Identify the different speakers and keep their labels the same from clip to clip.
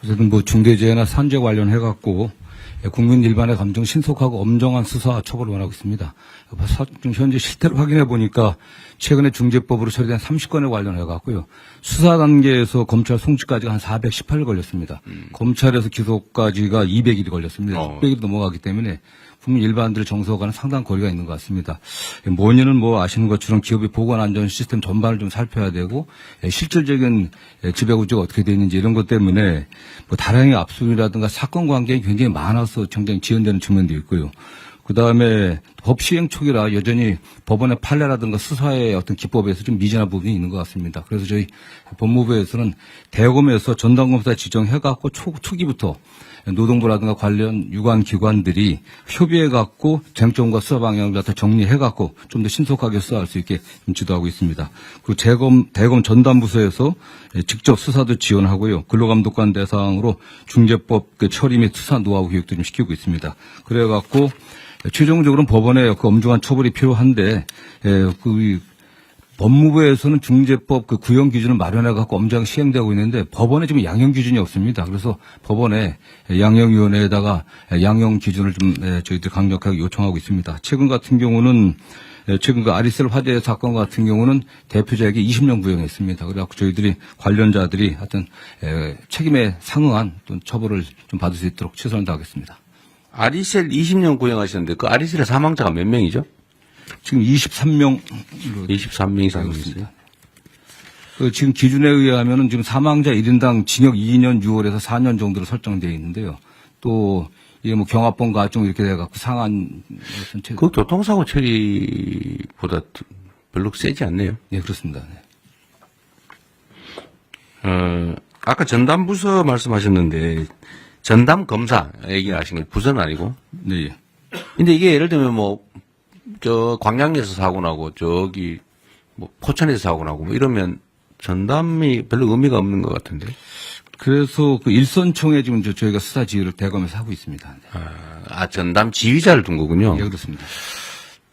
Speaker 1: 그래서 뭐 중대재해나 산재 관련해 갖고 국민 일반의 감정 신속하고 엄정한 수사 처벌을 원하고 있습니다. 현재 실태를 확인해 보니까 최근에 중재법으로 처리된 30건에 관련해 갖고요. 수사 단계에서 검찰 송치까지가 한 418일 걸렸습니다. 검찰에서 기소까지가 200일이 걸렸습니다.
Speaker 2: 어.
Speaker 1: 600일이 넘어가기 때문에 국민 일반들 정서와는 상당한 거리가 있는 것 같습니다. 원인은 뭐 아시는 것처럼 기업의 보건 안전 시스템 전반을 좀 살펴야 되고 예, 실질적인 예, 지배 구조가 어떻게 되어 있는지 이런 것 때문에 뭐 다량의 압수이라든가 사건 관계가 굉장히 많아서 굉장히 지연되는 측면도 있고요. 그 다음에 법 시행 초기라 여전히 법원의 판례라든가 수사의 어떤 기법에서 좀 미진한 부분이 있는 것 같습니다. 그래서 저희 법무부에서는 대검에서 전담검사 지정해갖고 초, 초기부터 노동부라든가 관련 유관 기관들이 협의해갖고 쟁점과 수사 방향을 다 정리해갖고 좀 더 신속하게 수사할 수 있게 좀 지도하고 있습니다. 그리고 재검, 대검 전담부서에서 직접 수사도 지원하고요. 근로감독관 대상으로 중재법 그 처리 및 수사 노하우 교육도 좀 시키고 있습니다. 그래갖고 최종적으로는 법원의 그 엄중한 처벌이 필요한데 에, 그 법무부에서는 중재법 그 구형 기준을 마련해 갖고 엄정 시행되고 있는데 법원에 지금 양형 기준이 없습니다. 그래서 법원에 양형위원회에다가 양형 기준을 좀 에, 저희들이 강력하게 요청하고 있습니다. 최근 같은 경우는 에, 최근 그 아리셀 화재 사건 같은 경우는 대표자에게 20년 구형했습니다. 그래갖고 저희들이 관련자들이 하여튼 에, 책임에 상응한 또 처벌을 좀 받을 수 있도록 최선을 다하겠습니다.
Speaker 2: 아리셀 20년 구형하셨는데 그 아리셀의 사망자가 몇 명이죠?
Speaker 1: 지금 23명
Speaker 2: 23명 이상 있어요.
Speaker 1: 그 지금 기준에 의하면은 지금 사망자 1인당 징역 2년 6월에서 4년 정도로 설정되어 있는데요. 또 이게 뭐 경합범 가중 이렇게 돼갖고 상한 전체
Speaker 2: 그 교통사고 처리보다 별로 세지 않네요.
Speaker 1: 네 그렇습니다. 네.
Speaker 2: 어, 아까 전담부서 말씀하셨는데 전담 검사 얘기하신 거 부서는 아니고.
Speaker 1: 네. 예.
Speaker 2: 근데 이게 예를 들면 뭐 저 광양에서 사고 나고 저기 뭐 포천에서 사고 나고 뭐 이러면 전담이 별로 의미가 없는 것 같은데.
Speaker 1: 그래서 그 일선총에 지금 저- 저희가 수사 지휘를 대검에서 하고 있습니다. 네.
Speaker 2: 아, 전담 지휘자를 둔 거군요.
Speaker 1: 예, 그렇습니다.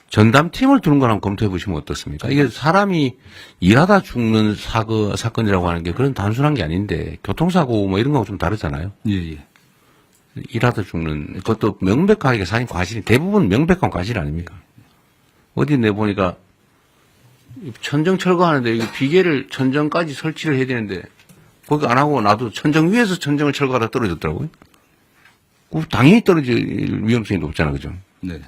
Speaker 2: 전담 팀을 두는 걸 한번 검토해 보시면 어떻습니까? 이게 사람이 일하다 죽는 사고, 사건이라고 하는 게 그런 단순한 게 아닌데 교통사고 뭐 이런 거하고 좀 다르잖아요.
Speaker 1: 예, 예.
Speaker 2: 일하다 죽는 그것도 명백하게 사인 과실이 대부분 명백한 과실 아닙니까? 어디 내보니까 천정 철거하는데 이거 비계를 천정까지 설치를 해야 되는데 거기 안 하고 나도 천정 위에서 천정을 철거하다 떨어졌더라고요. 그 당연히 떨어질 위험성이 높잖아, 그죠?
Speaker 1: 네.